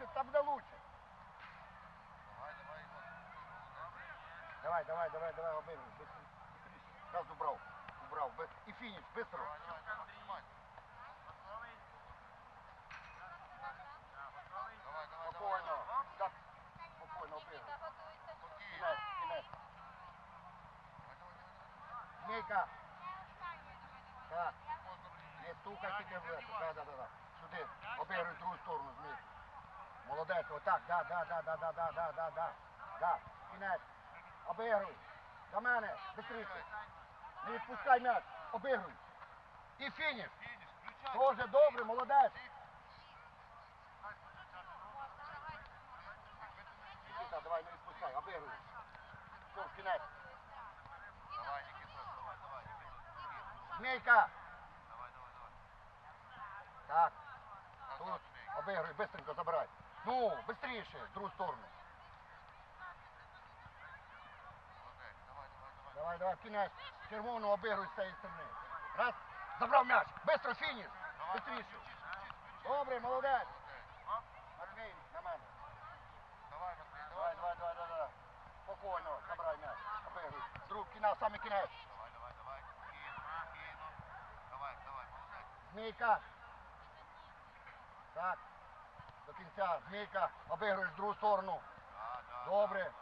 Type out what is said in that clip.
лучше, тогда лучше. Давай, давай, давай, давай, давай, Сейчас убрал, убрал. И финиш, быстро. Давай, давай, давай. Спокойно. Так, спокойно, убежал. Кидай, кидай. Змейка. Так. Не стукай тебе в это. Да, да, да. Сюда. Обегрыш. Молодець, отак, да, да, да, да, да, да, да, да, да. Да, кінець. Обігруй. До мене, быстріше. Не відпускай м'яч. Обігруй. І фініш. Тоже добре, молодець. Нікіта, давай, не відпускай, обігруй. Все, в кінець. Давай, Нікіта, давай, давай. Давай. Так, тут. Обігруй, быстренько забирай. Ну, быстріше, в другу сторону. Молодець. Давай, давай, давай. Давай, давай, в кінець. Червону обігруй з цієї сторони. Раз. Забрав м'яч. Быстро фініш. Давай, Быстріше. включись, включись, включись. Добре, молодець. Молодець. Матвій, на мене. Давай, Матвій, Давай, давай. давай, давай, давай. Спокійно, забирай м'яч. Обігруй. Друг, кінець, саме кінець. Давай, давай, давай. Спокійно, спокійно. Давай, давай, молодець. Змійка. Так. До кінця. Змійка. Обігруєш в другу сторону. Да, да, Добре. да.